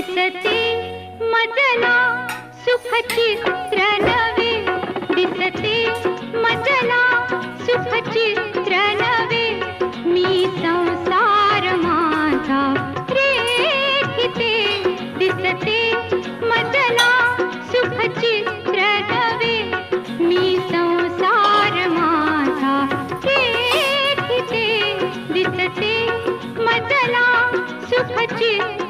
दिसते मजला सुखचित्र नवे दिसते मजला सुखचित्र नवे मी संसार माझा रेखिते दिसते मजला सुखचित्र नवे मी संसार माझा रेखिते दिसते मजला सुखचित्र